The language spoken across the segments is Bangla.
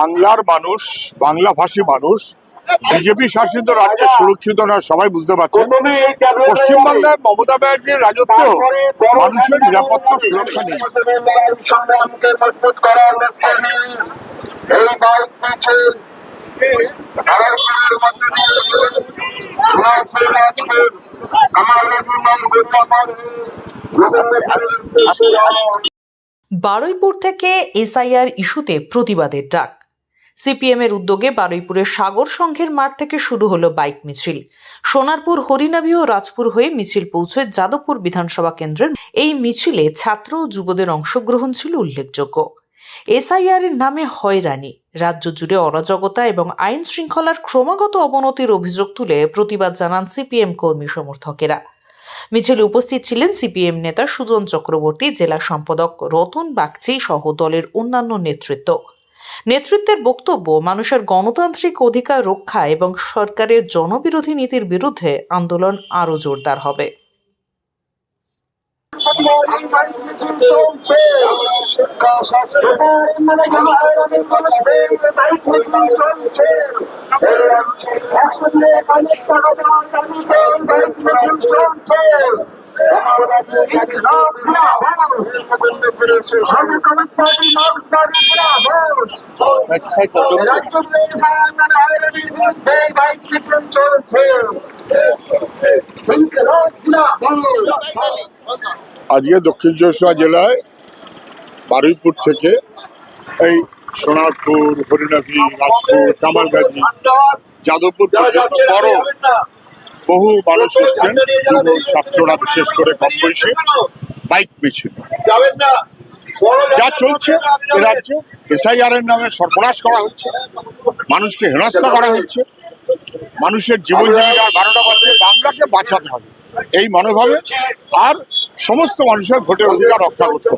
বাংলার মানুষ বাংলা ভাষী মানুষ, বিজেপি শাসিত রাজ্যে সুরক্ষিত না সবাই বুঝতে পারছেন। পশ্চিমবাংলায় মমতা ব্যানার্জির রাজত্ব মানুষের নিরাপত্তা সুরক্ষা নেই নিয়ে। বারুইপুর থেকে এসআইআর ইস্যুতে প্রতিবাদের ডাক। সিপিএম এর উদ্যোগে বারুইপুরের সাগর সংঘের মাঠ থেকে শুরু হলো বাইক মিছিল। সোনারপুর, হরিনাভি ও রাজপুর হয়ে মিছিল পৌঁছে যাদবপুর বিধানসভা কেন্দ্রের এই মিছিলে ছাত্র ও যুবদের অংশগ্রহণ ছিল উল্লেখযোগ্য। এসআইআর এর নামে হয়রানি, রাজ্য জুড়ে অরাজকতা এবং আইন শৃঙ্খলার ক্রমাগত অবনতির অভিযোগ তুলে প্রতিবাদ জানান সিপিএম কর্মী সমর্থকেরা। মিছিলে উপস্থিত ছিলেন সিপিএম নেতা সুজন চক্রবর্তী, জেলা সম্পাদক রতন বাগচি সহ দলের অন্যান্য নেতৃত্ব। নেতৃত্বের বক্তব্য মানুষের গণতান্ত্রিক অধিকার রক্ষা এবং সরকারের জনবিরোধী নীতির বিরুদ্ধে আন্দোলন আরও জোরদার হবে। আজকে দক্ষিণ চব্বিশ জেলায় বারুইপুর থেকে এই সোনারপুর হরিনাভি রাজপুর কামালগাজী যাদবপুর পর্যন্ত বড় বহু মানুষ এসছেন যুব ছাত্ররা বিশেষ করে কম বয়সে বাইক মিছিল যা চলছে এ রাজ্যে, এসআইআর এর নামে সর্বনাশ করা হচ্ছে, মানুষকে হেনস্থা করা হচ্ছে, মানুষের জীবন জীবিকার বারোটা বাজে, বাংলাকে বাঁচাতে হবে। এই মনোভাবে আর সমস্ত মানুষের ভোটের অধিকার রক্ষা করতে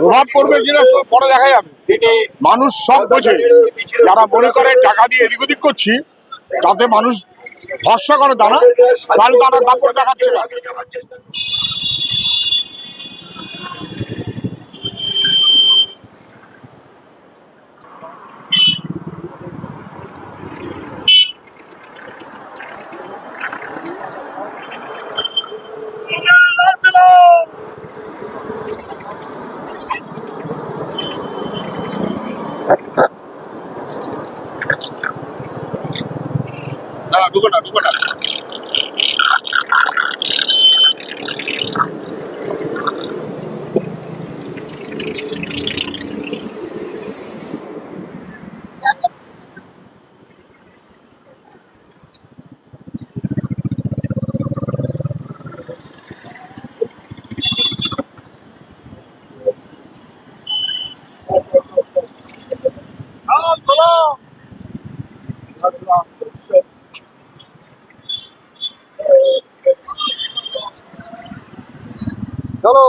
প্রভাব পড়বে কিনা পরে দেখা যাবে। মানুষ সব বোঝে, যারা মনে করে টাকা দিয়ে এদিক ওদিক করছি তাতে মানুষ ভরসা করে দাঁড়া তাহলে তারা দাপট দেখাচ্ছে না। দাঁড়া ঢুকো না ঢুকো না চলো।